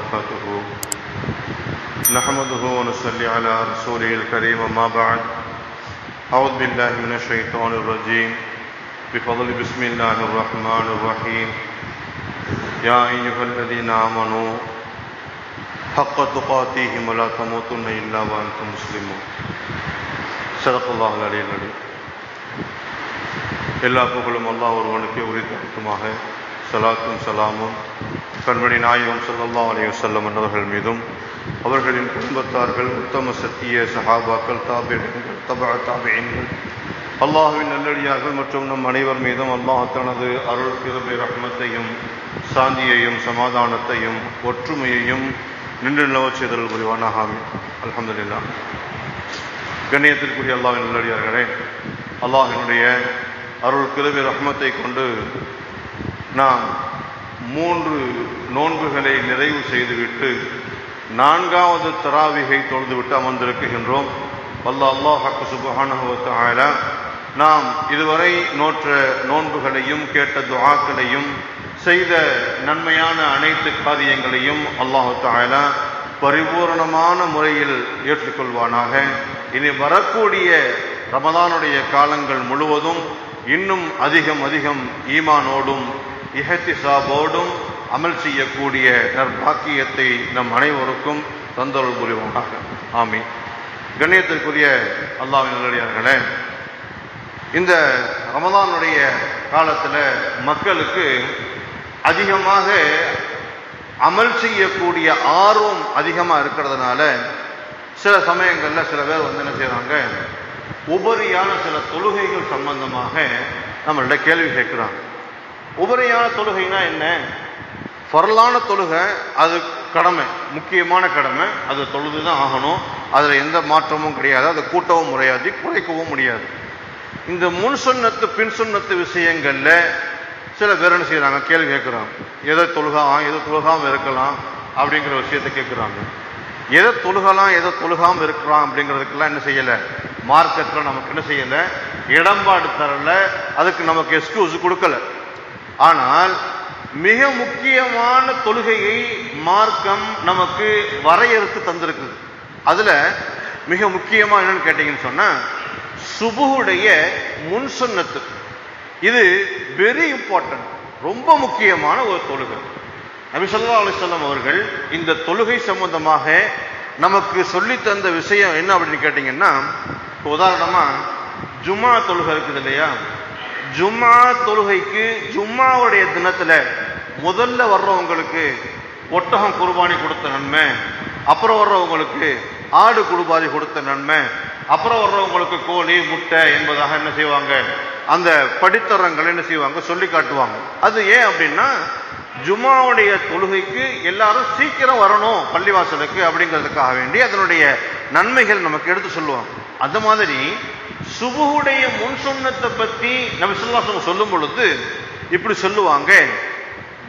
وبركاته نحمده ونصلي على رسوله الكريم أما بعد أعوذ بالله من الشيطان الرجيم بفضل بسم الله الرحمن الرحيم يا أيها الذين آمنوا حق تقاته ولا تموتن إلا وأنتم مسلمون صدق الله العلي العليم எல்லா புகழும் அல்லாஹ் ஒருவனுக்கு உரித்தாக்குமாக சலாத்தும் சலாமும் கண்மணி நாயகம் சொல்லல்லா அலைய வஸல்லம் என்பவர்கள் மீதும் அவர்களின் குடும்பத்தார்கள் உத்தம சத்திய சஹாபாக்கள் தாபிகள் தபா தாபியன்கள் அல்லாஹுவின் நல்லடியார்கள் மற்றும் நம் அனைவர் மீதும் அல்லாஹ் தனது அருள் கிருபை ரஹ்மத்தையும் சாந்தியையும் சமாதானத்தையும் ஒற்றுமையையும் நின்று நிலவச் செய்தல் புரிவானாக அலமதுல்லா கண்ணியத்திற்குரிய அல்லாஹின் நல்லடியார்களே அல்லாஹினுடைய அருள் கிருபை ரஹ்மத்தை கொண்டு நாம் மூன்று நோன்புகளை நிறைவு செய்துவிட்டு நான்காவது தராவிகை தொழுதுவிட்டு அமர்ந்திருக்கின்றோம். வல்ல அல்லாஹ் ஹக்கு சுபஹானஹுவத்தால நாம் இதுவரை நோற்ற நோன்புகளையும் கேட்ட துஆக்களையும் செய்த நன்மையான அனைத்து காரியங்களையும் அல்லாஹு தாலா பரிபூரணமான முறையில் ஏற்றுக்கொள்வானாக. இனி வரக்கூடிய ரமதானுடைய காலங்கள் முழுவதும் இன்னும் அதிகம் அதிகம் ஈமானோடும் இஹத்திசாபோடும் அமல் செய்யக்கூடிய நற்பாக்கியத்தை நம் அனைவருக்கும் தந்தொருள் புரிவோமாக. ஆமி கண்ணியத்திற்குரிய அல்லாவின் நல்லடியார்களே இந்த ரமதானுடைய காலத்தில் மக்களுக்கு அதிகமாக அமல் செய்யக்கூடிய ஆர்வம் அதிகமாக இருக்கிறதுனால சில சமயங்களில் சில பேர் வந்து என்ன செய்கிறாங்க உபரியான சில தொழுகைகள் சம்பந்தமாக நம்மள்ட கேள்வி கேட்குறாங்க. உபரியான தொழுகைனா என்ன? பொருளான தொழுகை அது கடமை முக்கியமான கடமை. அது தொழுது தான் ஆகணும். அதில் எந்த மாற்றமும் கிடையாது. அதை கூட்டவும் முடியாது குறைக்கவும் முடியாது. இந்த முன் சொன்னத்து பின் சொன்னத்து விஷயங்களில் சில பேர் என்ன செய்கிறாங்க கேள்வி கேட்குறாங்க. எதை தொழுகாம் எதை தொழுகாமல் இருக்கலாம் அப்படிங்கிற விஷயத்தை கேட்குறாங்க. எதை தொழுகலாம் எதை தொழுகாமல் இருக்கிறான் அப்படிங்கிறதுக்கெல்லாம் என்ன செய்யலை? மார்க்கத்தில் நமக்கு என்ன செய்யலை? இடம்பாடு தரல. அதுக்கு நமக்கு எக்ஸ்கியூஸ் கொடுக்கல. ஆனால் மிக முக்கியமான தொழுகையை மார்க்கம் நமக்கு வரையறுத்து தந்திருக்குது. அதில் மிக முக்கியமாக என்னன்னு கேட்டீங்கன்னு சொன்னால் சுபுடைய முன் இது வெரி இம்பார்ட்டன்ட் ரொம்ப முக்கியமான ஒரு தொழுகை. நபி அலிசல்லாம் அவர்கள் இந்த தொழுகை சம்பந்தமாக நமக்கு சொல்லி தந்த விஷயம் என்ன அப்படின்னு கேட்டிங்கன்னா உதாரணமாக ஜுமா தொழுகை இருக்குது இல்லையா? ஜும்மா தொழுகைக்கு ஜும்மாவுடைய தினத்தில் முதல்ல வர்றவங்களுக்கு ஒட்டகம் குருபானி கொடுத்த நன்மை அப்புறம் வர்றவங்களுக்கு ஆடு குர்பானி கொடுத்த நன்மை அப்புறம் வர்றவங்களுக்கு கோழி முட்டை என்பதாக என்ன செய்வாங்க? அந்த படித்தரங்கள் என்ன செய்வாங்க? சொல்லி காட்டுவாங்க. அது ஏன் அப்படின்னா ஜுமாவுடைய தொழுகைக்கு எல்லாரும் சீக்கிரம் வரணும் பள்ளிவாசலுக்கு அப்படிங்கிறதுக்காக வேண்டி அதனுடைய நன்மைகள் நமக்கு எடுத்து சொல்லுவாங்க. அந்த மாதிரி சுபுடைய முன் சொன்னத்தை பத்தி நம்ம சொல்லாசம் சொல்லும் பொழுது இப்படி சொல்லுவாங்க.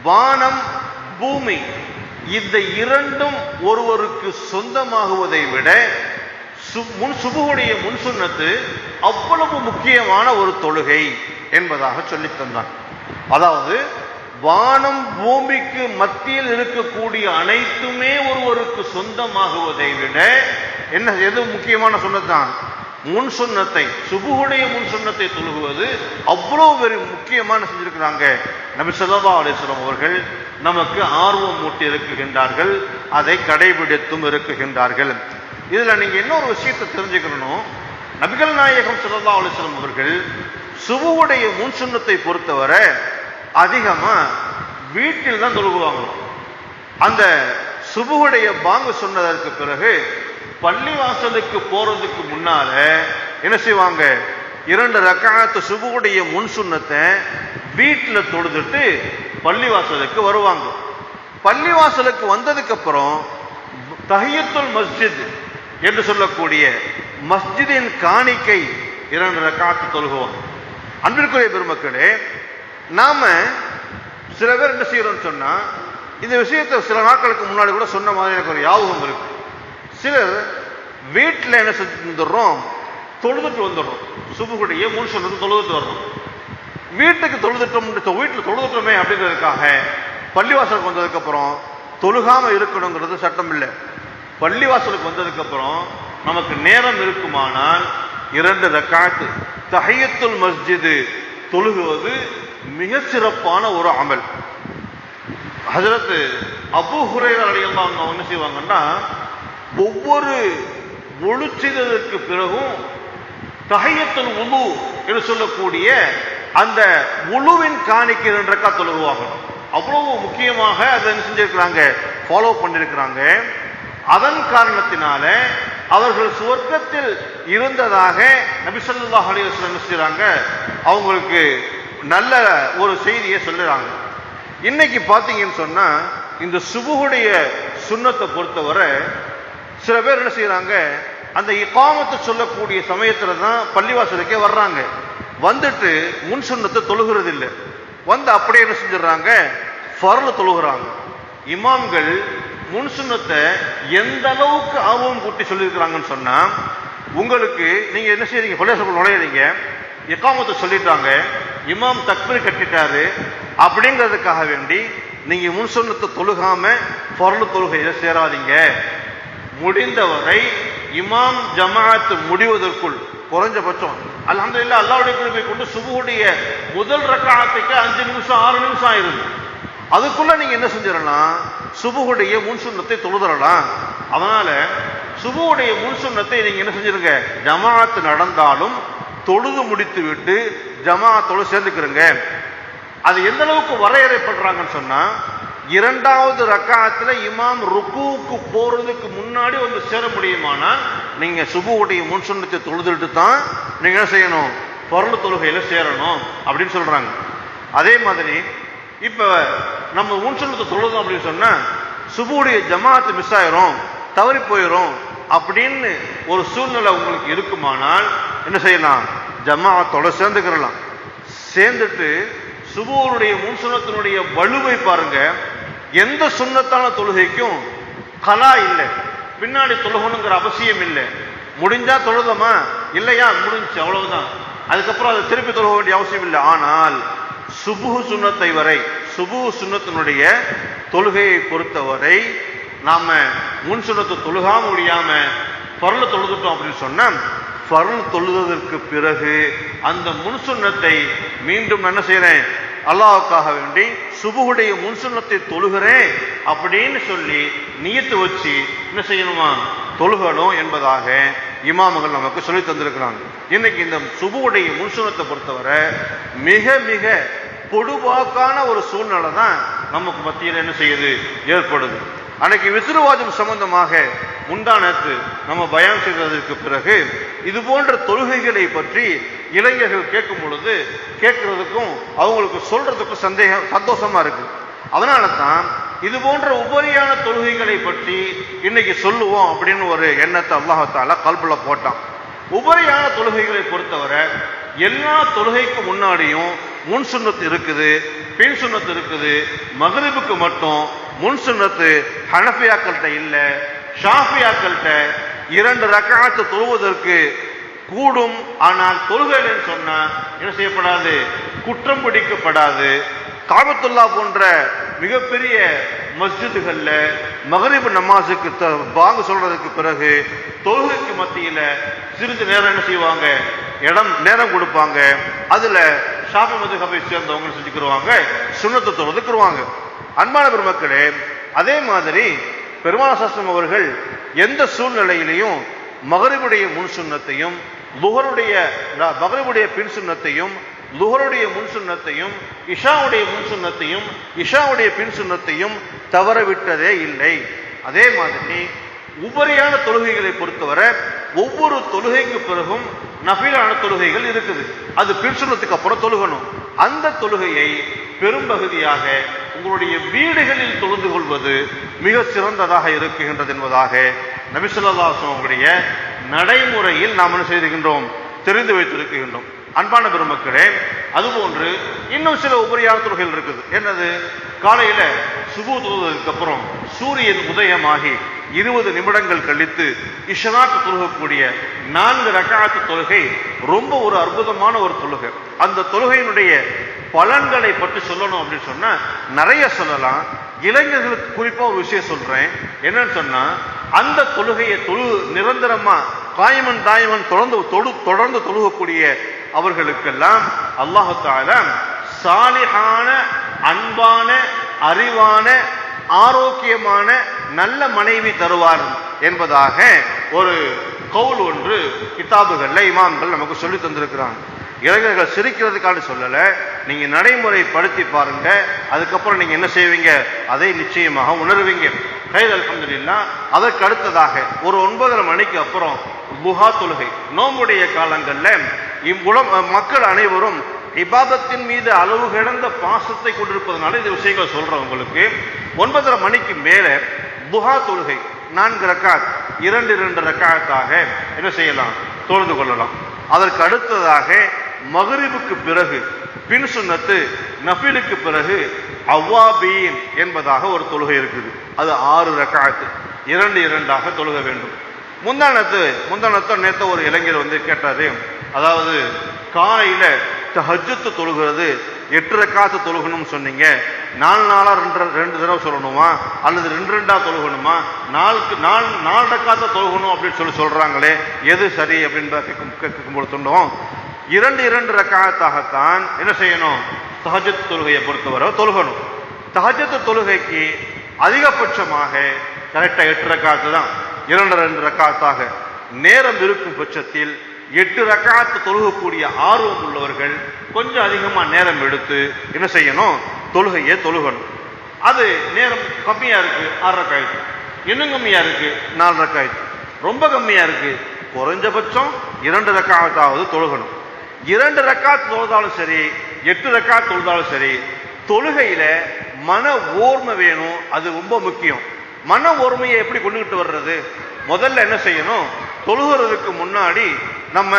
வானம் பூமி இந்த இரண்டும் ஒருவருக்கு சொந்தமாகுவதை விட முன் சுபுடைய முன் சொன்னத்து அவ்வளவு முக்கியமான ஒரு தொழுகை என்பதாக சொல்லி தந்தான். அதாவது வானம் பூமிக்கு மத்தியில் இருக்கக்கூடிய அனைத்துமே ஒருவருக்கு சொந்தமாகுவதை விட என்ன எது முக்கியமான சொன்னதான் முன் சொன்னத்தை சுபுகுடைய முன் சொன்னத்தை தொழுகுவது அவ்வளோ பெரிய முக்கியமான செஞ்சிருக்கிறாங்க. நபி சொல்லா அலிஸ்லாம் அவர்கள் நமக்கு ஆர்வம் மூட்டி இருக்குகின்றார்கள் அதை கடைபிடித்தும் இருக்குகின்றார்கள் இதில் நீங்கள் இன்னொரு விஷயத்தை தெரிஞ்சுக்கணும். நபிகள் நாயகம் சொல்லா அலிஸ்லாம் அவர்கள் சுபுவுடைய முன் சொன்னத்தை பொறுத்தவரை அதிகமாக வீட்டில் தான் தொழுகுவாங்க அந்த சுபுவுடைய பாங்கு சொன்னதற்கு பிறகு பள்ளிவாசலுக்கு போறதுக்கு முன்னால என்ன செய்வாங்க? இரண்டு ரக்காத்து சுபுடைய முன் சுண்ணத்தை வீட்டில் தொழுதுட்டு பள்ளிவாசலுக்கு வருவாங்க. பள்ளிவாசலுக்கு வந்ததுக்கு அப்புறம் தஹியத்துல் மஸ்ஜித் என்று சொல்லக்கூடிய மஸ்ஜிதின் காணிக்கை இரண்டு ரக்காத்து தொழுகுவோம் அன்பிற்குரிய பெருமக்களே நாம சில பேர் என்ன செய்யறோம்னு சொன்னா இந்த விஷயத்தை சில நாட்களுக்கு முன்னாடி கூட சொன்ன மாதிரி எனக்கு ஒரு யாபகம் இருக்கு. சிலர் வீட்டில் என்ன செஞ்சு வந்துடுறோம் தொழுதுட்டு வந்துடுறோம். சுபுகுடைய மூணு சொன்னது தொழுதுட்டு வர்றோம். வீட்டுக்கு தொழுதுட்டோம் வீட்டில் தொழுதுட்டோமே அப்படிங்கிறதுக்காக பள்ளிவாசலுக்கு வந்ததுக்கப்புறம் தொழுகாம இருக்கணுங்கிறது சட்டம் இல்லை. பள்ளிவாசலுக்கு வந்ததுக்கப்புறம் நமக்கு நேரம் இருக்குமானால் இரண்டு ரக்காத்து தஹையத்துல் மஸ்ஜிது தொழுகுவது மிக சிறப்பான ஒரு அமல். ஹசரத்து அபு ஹுரைரா அடையெல்லாம் அவங்க என்ன செய்வாங்கன்னா ஒவ்வொரு முழு செய்ததற்கு பிறகும் தகையத்தல் உழு என்று சொல்லக்கூடிய அந்த முழுவின் காணிக்கை இரண்டு ரக்கா அவ்வளவு முக்கியமாக அதை என்ன செஞ்சிருக்கிறாங்க? ஃபாலோ பண்ணியிருக்கிறாங்க அதன் காரணத்தினால அவர்கள் சுவர்க்கத்தில் இருந்ததாக நபி ஸல்லல்லாஹு செய்கிறாங்க என்ன அவங்களுக்கு நல்ல ஒரு செய்தியை சொல்லுறாங்க. இன்னைக்கு பார்த்தீங்கன்னு சொன்னா இந்த சுபுகுடைய சுண்ணத்தை பொறுத்தவரை சில பேர் என்ன செய்யறாங்க அந்த இக்காமத்தை சொல்லக்கூடிய சமயத்துல தான் பள்ளிவாசலுக்கே வர்றாங்க. வந்துட்டு முன் சுண்ணத்தை தொழுகிறது இல்லை வந்து அப்படியே என்ன செஞ்சிடறாங்க ஃபர்ல தொழுகிறாங்க. இமாம்கள் முன் சுண்ணத்தை எந்த அளவுக்கு ஆர்வம் கூட்டி சொல்லியிருக்கிறாங்கன்னு சொன்னா உங்களுக்கு நீங்க என்ன செய்றீங்க பள்ளிவாசல் நுழையிறீங்க இக்காமத்தை சொல்லிட்டாங்க இமாம் தக்பீர் கட்டிட்டாரு அப்படிங்கிறதுக்காக வேண்டி நீங்க முன் சுண்ணத்தை தொழுகாம ஃபர்ல தொழுகையில சேராதீங்க. முடிந்தவரை இமாம் ஜமாஅத் முடிவதற்குள் குறைஞ்சபட்சம். அல்ஹம்துலில்லாஹ் அல்லாவுடைய குழுவை கொண்டு சுபுடைய முதல் ரக்காத்துக்கு அஞ்சு நிமிஷம் ஆறு நிமிஷம் ஆயிருது அதுக்குள்ள நீங்க என்ன செஞ்சிடலாம் சுபுடைய முன்சுண்ணத்தை தொழுதரலாம் அதனால சுபுடைய முன்சுண்ணத்தை நீங்க என்ன செஞ்சிருங்க ஜமாஅத் நடந்தாலும் தொழுது முடித்து விட்டு ஜமாத்தோடு சேர்ந்துக்கிறங்க. அது எந்த அளவுக்கு வரையறைப்படுறாங்கன்னு சொன்னா இரண்டாவது ரக்காத்தில் இமாம் ருக்குவுக்கு போகிறதுக்கு முன்னாடி வந்து சேர முடியுமானா நீங்கள் சுபுவுடைய முன் சுண்ணத்தை தொழுதுட்டு தான் நீங்கள் என்ன செய்யணும்? பொருள் தொழுகையில் சேரணும் அப்படின்னு சொல்கிறாங்க அதே மாதிரி இப்போ நம்ம முன் சுண்ணத்தை தொழுதோம் அப்படின்னு சொன்னால் சுபுவுடைய ஜமாஅத்து மிஸ் ஆயிரும் தவறி போயிடும் அப்படின்னு ஒரு சூழ்நிலை உங்களுக்கு இருக்குமானால் என்ன செய்யலாம்? ஜமாத்தோட சேர்ந்துக்கிறலாம். சேர்ந்துட்டு சுபுவனுடைய முன்சுனத்தினுடைய வலுவை பாருங்கள் எந்த சுண்ணத்தான தொழுகைக்கும் கலா இல்லை. பின்னாடி தொழுகணுங்கிற அவசியம் இல்லை. முடிஞ்சா தொழுதமா? இல்லையா? முடிஞ்சு. அவ்வளவுதான். அதுக்கப்புறம் அதை திருப்பி தொழுக வேண்டிய அவசியம் இல்லை. ஆனால் சுபுகு சுண்ணத்தை வரை சுபுகு சுண்ணத்தினுடைய தொழுகையை பொறுத்தவரை நாம முன் சுண்ணத்தை தொழுகாம முடியாம பொருளை தொழுதுட்டோம் அப்படின்னு சொன்ன பொருள் தொழுதற்கு பிறகு அந்த முன் சுண்ணத்தை மீண்டும் என்ன செய்கிறேன் அல்லாவுக்காக வேண்டி சுபுகுடைய முன் தொழுகிறேன் அப்படின்னு சொல்லி நியத்து வச்சு என்ன செய்யணுமா? தொழுகணும் என்பதாக இமாமுகள் நமக்கு சொல்லி தந்திருக்கிறாங்க. இன்னைக்கு இந்த சுபுவுடைய முன்சுனத்தை பொறுத்தவரை மிக மிக பொடுபாக்கான ஒரு சூழ்நிலை தான் நமக்கு மத்தியில் என்ன செய்யுது? ஏற்படுது. அன்னைக்கு விசிறுவாதம் சம்பந்தமாக முந்தானத்து நம்ம பயம் செய்ததற்கு பிறகு இது போன்ற தொழுகைகளை பற்றி இளைஞர்கள் கேட்கும் பொழுது கேட்கறதுக்கும் அவங்களுக்கு சொல்றதுக்கும் சந்தேகம் சந்தோஷமா இருக்கு. அதனால தான் இது போன்ற உபரியான தொழுகைகளை பற்றி இன்னைக்கு சொல்லுவோம் அப்படின்னு ஒரு எண்ணத்தை அல்லாஹால கல்புல போட்டான். உபரியான தொழுகைகளை பொறுத்தவரை எல்லா தொழுகைக்கு முன்னாடியும் முன் சுண்ணத்து இருக்குது பின் சுண்ணத்து இருக்குது மகரிபுக்கு மட்டும் முன் சுண்ணத்து ஹனஃபியாக்கள்கிட்ட இல்லை ஷாஃபியாக்கள்கிட்ட இரண்டு ரக்காத்து தொழுவதற்கு கூடும் ஆனால் தொழுகைன்னு சொன்னா என்ன செய்யப்படாது? குற்றம் பிடிக்கப்படாது. காபத்துல்லா போன்ற மிகப்பெரிய மஸ்ஜிதுகள்ல மகரிபு நமாஸுக்கு த- பாங்கு சொல்றதுக்கு பிறகு தொழுகைக்கு மத்தியில சிறிது நேரம் என்ன செய்வாங்க? இடம் நேரம் கொடுப்பாங்க. அதுல ஷாபி மதுகபை சேர்ந்தவங்க என்ன செஞ்சுக்கிருவாங்க சுண்ணத்தை தொழுதுக்குருவாங்க. அன்பான பெருமக்களே அதே மாதிரி பெருமான சாஸ்திரம் அவர்கள் எந்த சூழ்நிலையிலையும் மகரிபுடைய முன் சுண்ணத்தையும் லுகருடைய மகரிபுடைய பின் சுண்ணத்தையும் லுகருடைய முன் சுண்ணத்தையும் இஷாவுடைய முன் சுண்ணத்தையும் இஷாவுடைய பின் சுண்ணத்தையும் தவறவிட்டதே இல்லை. அதே மாதிரி உபரியான தொழுகைகளை பொறுத்தவரை ஒவ்வொரு தொழுகைக்கு பிறகும் நஃபிலான தொழுகைகள் இருக்குது. அது பின் சுண்ணத்துக்கு அப்புறம் தொழுகணும். அந்த தொழுகையை பெரும்பகுதியாக உங்களுடைய வீடுகளில் தொழுந்து கொள்வது மிக சிறந்ததாக இருக்குகின்றது என்பதாக நபிசுல்லாசம் அவங்களுடைய நடைமுறையில் நாம் என்ன செய்திருக்கின்றோம்? தெரிந்து வைத்திருக்கின்றோம். அன்பான பெருமக்களே அதுபோன்று இன்னும் சில உபரியான தொழுகைகள் இருக்குது. என்னது? காலையில சுபு தொழுவதற்கு அப்புறம் சூரியன் உதயமாகி இருபது நிமிடங்கள் கழித்து இஷராக்கு தொழுகக்கூடிய நான்கு ரகாத்து தொழுகை ரொம்ப ஒரு அற்புதமான ஒரு தொழுகை. அந்த தொழுகையினுடைய பலன்களை பற்றி சொல்லணும் அப்படின்னு சொன்னா நிறைய சொல்லலாம். இளைஞர்களுக்கு குறிப்பா ஒரு விஷயம் சொல்றேன். என்னன்னு சொன்னா அந்த தொழுகையை தொழு நிரந்தரமா காயமன் தாயமன் தொடர்ந்து தொழு தொடர்ந்து தொழுகக்கூடிய அவர்களுக்கெல்லாம் அல்லாஹு தாலா அன்பான அறிவான ஆரோக்கியமான நல்ல மனைவி தருவார் என்பதாக ஒரு கவுல் ஒன்று கிதாபுகள்ல இமாம்கள் நமக்கு சொல்லி தந்திருக்கிறாங்க. இளைஞர்கள் சிரிக்கிறதுக்காக சொல்லல நீங்க நடைமுறைப்படுத்தி பாருங்க அதுக்கப்புறம் நீங்க என்ன செய்வீங்க? அதை நிச்சயமாக உணர்வீங்க. கைது அலமதுல்லா அதற்கு அடுத்ததாக ஒரு ஒன்பதரை மணிக்கு அப்புறம் புகா தொழுகை. நோம்புடைய காலங்களில் இவ்வுலம் மக்கள் அனைவரும் இபாதத்தின் மீது அளவு கிடந்த பாசத்தை கொண்டிருப்பதனால இந்த விஷயங்களை சொல்கிறேன் உங்களுக்கு. ஒன்பதரை மணிக்கு மேலே புகா தொழுகை நான்கு ரக்காத் இரண்டு இரண்டு ரக்காத்தாக என்ன செய்யலாம்? தொழுது கொள்ளலாம். அதற்கு அடுத்ததாக மகரிபுக்கு பிறகு பின் சுண்ணத்து நஃபிலுக்கு பிறகு அவ்வாபீன் என்பதாக ஒரு தொழுகை இருக்குது. அது ஆறு ரக்காத்து. இரண்டு இரண்டாக தொழுக வேண்டும். முந்தானத்து முந்தானத்தை நேற்ற ஒரு இளைஞர் வந்து கேட்டாரு. அதாவது காலையில ஹஜ்ஜத்து தொழுகிறது எட்டு ரக்காத்து தொழுகணும்னு சொன்னீங்க. நாலு நாளாக ரெண்டு ரெண்டு தடவை சொல்லணுமா? அல்லது ரெண்டு ரெண்டாக தொழுகணுமா? நாலுக்கு நாலு நாலு ரக்காத்த தொழுகணும் அப்படின்னு சொல்லி சொல்கிறாங்களே எது சரி அப்படின்னு கேட்கும் கேட்கும்போது சொன்னோம் இரண்டு இரண்டு ரக்காயத்தாகத்தான் என்ன செய்யணும்? தஹஜத் தொழுகையை பொறுத்தவரை தொழுகணும். தஹஜத்து தொழுகைக்கு அதிகபட்சமாக கரெக்டாக எட்டு ரக்காத்து தான். இரண்டு ரெண்டு ரக்காத்தாக. நேரம் இருக்கும் பட்சத்தில் எட்டு ரக்காத்து தொழுகக்கூடிய ஆர்வம் உள்ளவர்கள் கொஞ்சம் அதிகமாக நேரம் எடுத்து என்ன செய்யணும்? தொழுகையை தொழுகணும். அது நேரம் கம்மியாக இருக்கு ஆறு ரக்காயத்து. இன்னும் கம்மியாக இருக்கு நாலு ரக்காயத்து. ரொம்ப கம்மியாக இருக்கு குறைஞ்சபட்சம் இரண்டு ரக்காத்தாவது தொழுகணும். இரண்டு ரக்காத் தொழுதாலும் சரி எட்டு ரக்காத் தொழுதாலும் சரி தொழுகையில மன ஓர்மை வேணும். அது ரொம்ப முக்கியம். மன ஓர்மையை எப்படி கொண்டுகிட்டு வர்றது? முதல்ல என்ன செய்யணும்? தொழுகிறதுக்கு முன்னாடி நம்ம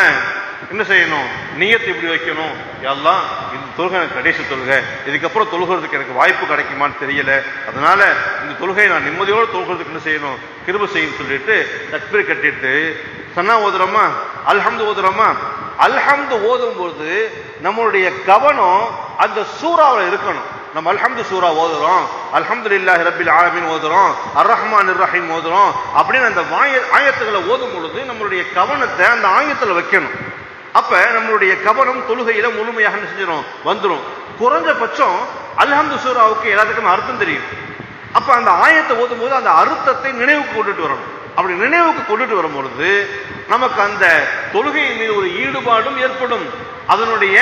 என்ன செய்யணும்? நீயத்தை இப்படி வைக்கணும்? எல்லாம் இந்த தொழுகை எனக்கு கடைசி தொழுகை. இதுக்கப்புறம் தொழுகிறதுக்கு எனக்கு வாய்ப்பு கிடைக்குமான்னு தெரியல. அதனால இந்த தொழுகையை நான் நிம்மதியோடு தொழுகிறதுக்கு என்ன செய்யணும்? கிருப செய்யும் சொல்லிட்டு தக்பீர் கட்டிட்டு சன்னா ஓதுறோமா? அல்ஹம்து ஓதுறோமா? அல்ஹம்து ஓதும் போது நம்மளுடைய கவனம் அந்த சூறாவில் இருக்கணும். நம்ம அல்ஹம்து சூரா ஓதுறோம். அல்ஹம்துலில்லாஹி ரபில் ஆலமின் ஓதுறோம். அர் ரஹ்மான் ரஹீம் ஓதுறோம். அப்படின்னு அந்த வாய ஆயத்துக்களை ஓதும் பொழுது நம்மளுடைய கவனத்தை அந்த ஆயத்தில் வைக்கணும். அப்ப நம்மளுடைய கவனம் தொழுகையில முழுமையாக என்ன செஞ்சிடும் வந்துடும் குறைஞ்சபட்சம் அல்ஹம்து சூராவுக்கு எல்லாத்துக்கும் அர்த்தம் தெரியும். அப்ப அந்த ஆயத்தை ஓதும் போது அந்த அர்த்தத்தை நினைவுக்கு கொண்டுட்டு வரணும். அப்படி நினைவுக்கு கொண்டுட்டு வரும்பொழுது நமக்கு அந்த தொழுகையின் மீது ஒரு ஈடுபாடும் ஏற்படும். அதனுடைய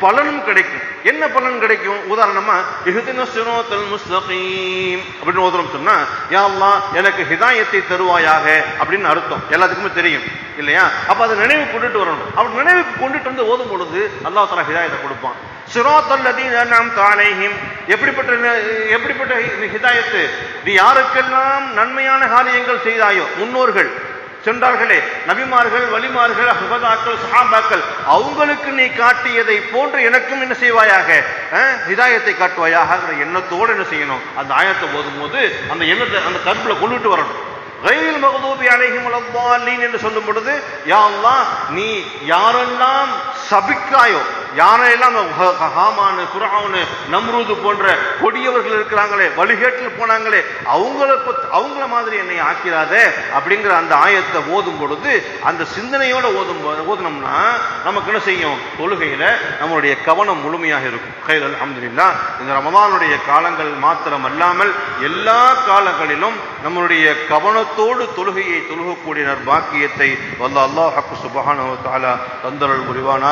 பலனும் கிடைக்கும். என்ன பலன் கிடைக்கும்? உதாரணமா இஹ்தின சிரோத்தல் முஸ்தகீம் அப்படின்னு ஓதுறோம் சொன்னா யா எனக்கு ஹிதாயத்தை தருவாயாக அப்படின்னு அர்த்தம். எல்லாத்துக்குமே தெரியும் இல்லையா? அப்ப அதை நினைவு கொண்டுட்டு வரணும். அவர் நினைவுக்கு கொண்டுட்டு வந்து ஓதும் பொழுது அல்லாஹ் தலா ஹிதாயத்தை கொடுப்பான். சிரோத்தல்லதீன எப்படிப்பட்ட எப்படிப்பட்ட ஹிதாயத்து? நீ யாருக்கெல்லாம் நன்மையான காரியங்கள் செய்தாயோ முன்னோர்கள் சென்றார்களே நபிமார்கள் வலிமார்கள் ஹுபதாக்கள் சஹாபாக்கள் அவங்களுக்கு நீ காட்டியதை போன்று எனக்கும் என்ன செய்வாயாக? அஹ், ஹிதாயத்தை காட்டுவாயாக எண்ணத்தோடு என்ன செய்யணும்? அந்த ஆயத்தை போதும் போது அந்த எண்ணத்தை அந்த கருப்புல கொண்டுட்டு வரணும். ரயில் மகதூபி அலைஹிம் வலத்தாலீன் என்று சொல்லும் பொழுது யா நீ யாரெல்லாம் சபிக்காயோ? யாரெல்லாம் ஹாமானு குரானு நம்ரூது போன்ற கொடியவர்கள் இருக்கிறாங்களே வழிகேட்டில் போனாங்களே அவங்கள பத்- அவங்கள மாதிரி என்னை ஆக்கிறாதே அப்படிங்கிற அந்த ஆயத்தை ஓதும் பொழுது அந்த சிந்தனையோட ஓதும் ஓதுனோம்னா நமக்கு என்ன செய்யும்? தொழுகையில நம்மளுடைய கவனம் முழுமையாக இருக்கும். கையில் அல்ஹம்துலில்லாஹ் இந்த ரமதானுடைய காலங்கள் மாத்திரம் அல்லாமல் எல்லா காலங்களிலும் நம்மளுடைய கவனத்தோடு தொழுகையை தொழுகக்கூடிய பாக்கியத்தை வல்ல அல்லாஹ் ஹக்கு தந்தரல் புரிவானா?